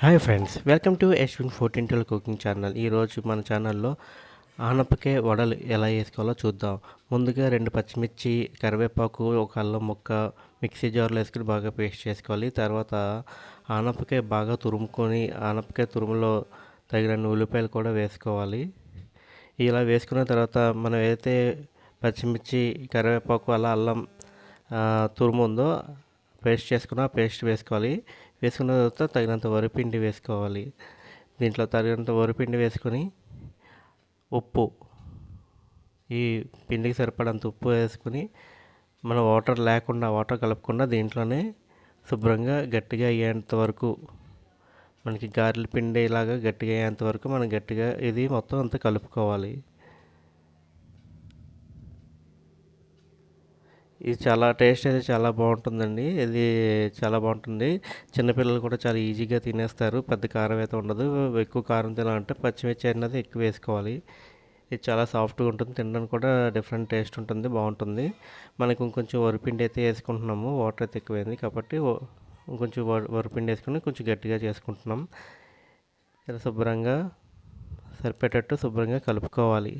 Hi friends welcome to Yashwin fourteen twelve cooking channel ఈరోజు మన ఛానల్లో ఆనపకే వడలు ఎలా వేసుకోవాలో చూద్దాం. ముందుగా రెండు పచ్చిమిర్చి కరివేపాకు ఒక అల్లం ముక్క మిక్సీ జార్లో వేసుకుని బాగా పేస్ట్ చేసుకోవాలి. తర్వాత ఆనపకాయ బాగా తురుముకొని ఆనపకాయ తురుములో తగిన ఉల్లిపాయలు కూడా వేసుకోవాలి. ఇలా వేసుకున్న తర్వాత మనం ఏదైతే పచ్చిమిర్చి కరివేపాకు అలా అల్లం తురుము ఉందో పేస్ట్ చేసుకున్న పేస్ట్ వేసుకోవాలి. వేసుకున్న తర్వాత తగినంత వరిపిండి వేసుకోవాలి. దీంట్లో తగినంత వరిపిండి వేసుకొని ఉప్పు ఈ పిండికి సరిపడంత ఉప్పు వేసుకుని మనం వాటర్ లేకుండా వాటర్ కలపకుండా దీంట్లోనే శుభ్రంగా గట్టిగా అయ్యేంత వరకు మనకి గారెల పిండి ఇలాగా గట్టిగా అయ్యేంత వరకు మనం గట్టిగా ఇది మొత్తం అంతా కలుపుకోవాలి. ఇది చాలా టేస్ట్ అయితే చాలా బాగుంటుందండి. ఇది చాలా బాగుంటుంది. చిన్నపిల్లలు కూడా చాలా ఈజీగా తినేస్తారు. పెద్ద కారం అయితే ఉండదు. ఎక్కువ కారం తినాలంటే పచ్చిమిర్చి అనేది ఎక్కువ వేసుకోవాలి. ఇది చాలా సాఫ్ట్గా ఉంటుంది. తినడానికి కూడా డిఫరెంట్ టేస్ట్ ఉంటుంది. బాగుంటుంది. మనకు ఇంకొంచెం వరిపిండి అయితే వేసుకుంటున్నాము. వాటర్ అయితే ఎక్కువైంది కాబట్టి ఇంకొంచెం వరిపిండి వేసుకుని కొంచెం గట్టిగా చేసుకుంటున్నాం. ఇలా శుభ్రంగా సరిపెట్టేట్టు శుభ్రంగా కలుపుకోవాలి.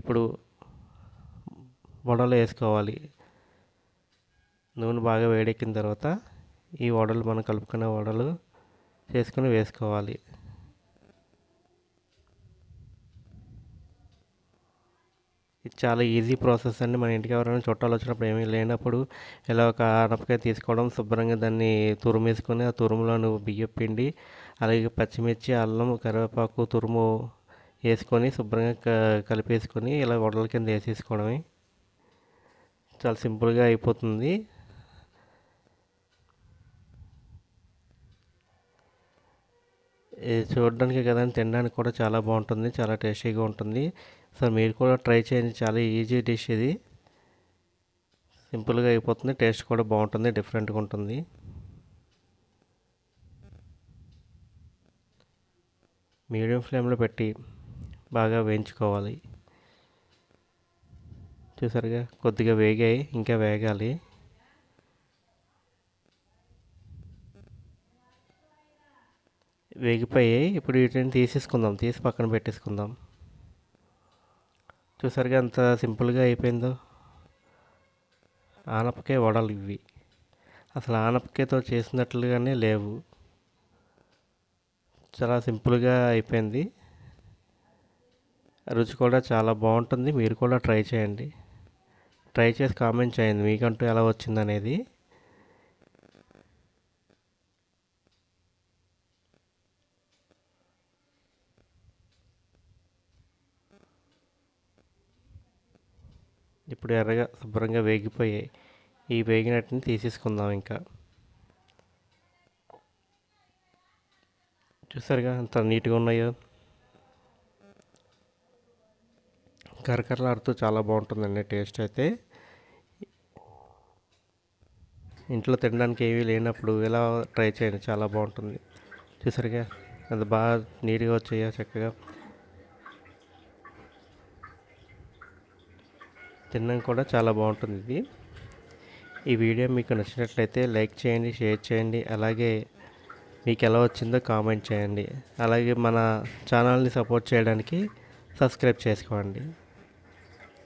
ఇప్పుడు వడలు వేసుకోవాలి. నూనె బాగా వేడెక్కిన తర్వాత ఈ వడలు మనం కలుపుకున్న వడలు చేసుకుని వేసుకోవాలి. ఇది చాలా ఈజీ ప్రాసెస్ అండి. మన ఇంటికి ఎవరైనా చుట్టాలు వచ్చినప్పుడు ఏమీ లేనప్పుడు ఇలా ఒక ఆనపకాయ తీసుకోవడం శుభ్రంగా దాన్ని తురుమేసుకొని ఆ తురుములో బియ్యం పిండి అలాగే పచ్చిమిర్చి అల్లం కరివేపాకు తురుము వేసుకొని శుభ్రంగా క- కలిపేసుకొని ఇలా వడల కింద వేసేసుకోవడమే. చాలా సింపుల్గా అయిపోతుంది. ఇది చూడడానికి కదా తినడానికి కూడా చాలా బాగుంటుంది చాలా టేస్టీగా ఉంటుంది. సో మీరు కూడా ట్రై చేయండి చాలా ఈజీ డిష్ ఇది. సింపుల్గా అయిపోతుంది టేస్ట్ కూడా బాగుంటుంది డిఫరెంట్గా ఉంటుంది. మీడియం ఫ్లేమ్లో పెట్టి బాగా వేయించుకోవాలి. చూసారుగా కొద్దిగా వేగాయి ఇంకా వేగాలి. వేగిపోయాయి. ఇప్పుడు వీటిని తీసేసుకుందాం తీసి పక్కన పెట్టేసుకుందాం. చూసారుగా ఎంత సింపుల్గా అయిపోయిందో. ఆనపకాయ వడలు ఇవి. అసలు ఆనపకాయతో చేసినట్లుగానే లేవు. చాలా సింపుల్గా అయిపోయింది. రుచి కూడా చాలా బాగుంటుంది. మీరు కూడా ట్రై చేయండి. ట్రై చేసి కామెంట్ చేయండి. మీకంటూ ఎలా వచ్చిందనేది. ఇప్పుడు ఎర్రగా శుభ్రంగా వేగిపోయాయి. ఈ వేగినట్టుని తీసేసుకుందాం ఇంకా. చూసారుగా ఎంత నీట్గా ఉన్నాయో. కరకరలాడుతూ చాలా బాగుంటుందండి టేస్ట్ అయితే. ఇంట్లో తినడానికి ఏమీ లేనప్పుడు ఇలా ట్రై చేయండి చాలా బాగుంటుంది. చూసారుగా అది బాగా నీట్గా వచ్చాయో చక్కగా? తినడం కూడా చాలా బాగుంటుంది ఇది. ఈ వీడియో మీకు నచ్చినట్లయితే లైక్ చేయండి షేర్ చేయండి అలాగే మీకు ఎలా వచ్చిందో కామెంట్ చేయండి. అలాగే మన ఛానల్ని సపోర్ట్ చేయడానికి సబ్స్క్రైబ్ చేసుకోండి.